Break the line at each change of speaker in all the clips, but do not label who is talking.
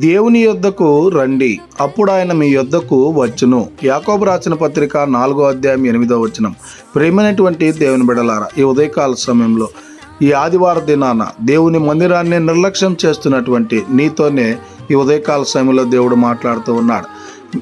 దేవుని యొద్దకు రండి. అప్పుడు ఆయన మీ యొద్దకు వచ్చును. యాకోబు రాసిన పత్రిక నాలుగో అధ్యాయం ఎనిమిదో వచనం. ప్రేమైనటువంటి దేవుని బిడలారా ఈ ఉదయకాల సమయంలో ఈ ఆదివార దినాన దేవుని మందిరాన్ని నిర్లక్ష్యం చేస్తున్నటువంటి నీతోనే ఈ ఉదయకాల సమయంలో దేవుడు మాట్లాడుతూ ఉన్నాడు.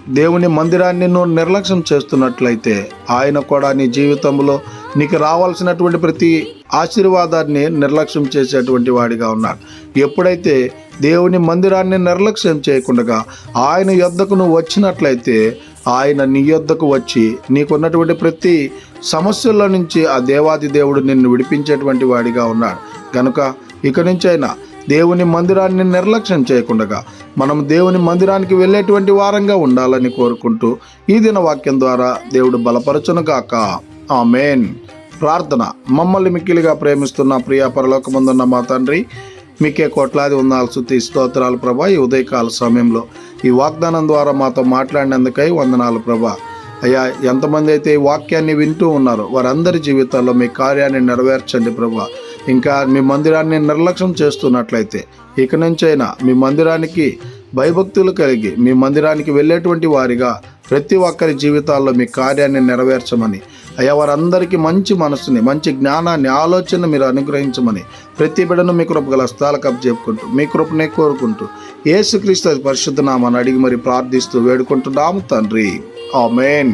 దేవుని మందిరాన్ని నువ్వు నిర్లక్ష్యం చేస్తున్నట్లయితే ఆయన కూడా నీ జీవితంలో నీకు రావాల్సినటువంటి ప్రతి ఆశీర్వాదాన్ని నిర్లక్ష్యం చేసేటువంటి వాడిగా ఉన్నాడు. ఎప్పుడైతే దేవుని మందిరాన్ని నిర్లక్ష్యం చేయకుండా ఆయన యొద్దకు నువ్వు వచ్చినట్లయితే ఆయన నీ యొద్దకు వచ్చి నీకున్నటువంటి ప్రతి సమస్యల నుంచి ఆ దేవాది దేవుడు నిన్ను విడిపించేటువంటి వాడిగా ఉన్నాడు. కనుక ఇక నుంచైనా దేవుని మందిరాన్ని నిర్లక్ష్యం చేయకుండా మనం దేవుని మందిరానికి వెళ్ళేటువంటి వారంగా ఉండాలని కోరుకుంటూ ఈ దిన వాక్యం ద్వారా దేవుడు బలపరచును గాక ఆమెన్. ప్రార్థన. మమ్మల్ని మిక్కిలిగా ప్రేమిస్తున్న ప్రియ పరలోకమందున్న మా తండ్రి మీకే కోట్లాది ఉందాలు శుద్ధి స్తోత్రాలు ప్రభా ఈ ఉదయకాల సమయంలో. ఈ వాగ్దానం ద్వారా మాతో మాట్లాడినందుకై వందనాలు ప్రభా. అయ్యా ఎంతమంది అయితే ఈ వాక్యాన్ని వింటూ ఉన్నారో వారందరి జీవితాల్లో మీ కార్యాన్ని నెరవేర్చండి ప్రభా. ఇంకా మీ మందిరాన్ని నిర్లక్ష్యం చేస్తున్నట్లయితే ఇక నుంచైనా మీ మందిరానికి భయభక్తులు కలిగి మీ మందిరానికి వెళ్ళేటువంటి వారిగా ప్రతి ఒక్కరి జీవితాల్లో మీ కార్యాన్ని నెరవేర్చమని అయ్యా వారందరికీ మంచి మనసుని మంచి జ్ఞానాన్ని ఆలోచన మీరు అనుగ్రహించమని ప్రతి బిడను మీ కృప గల స్థాలకు చెప్పుకుంటూ మీ కృపనే కోరుకుంటూ ఏసుక్రీస్తు పరిశుద్ధ నామాన్ని అడిగి మరి ప్రార్థిస్తూ వేడుకుంటున్నాము తండ్రి. ఆమెన్.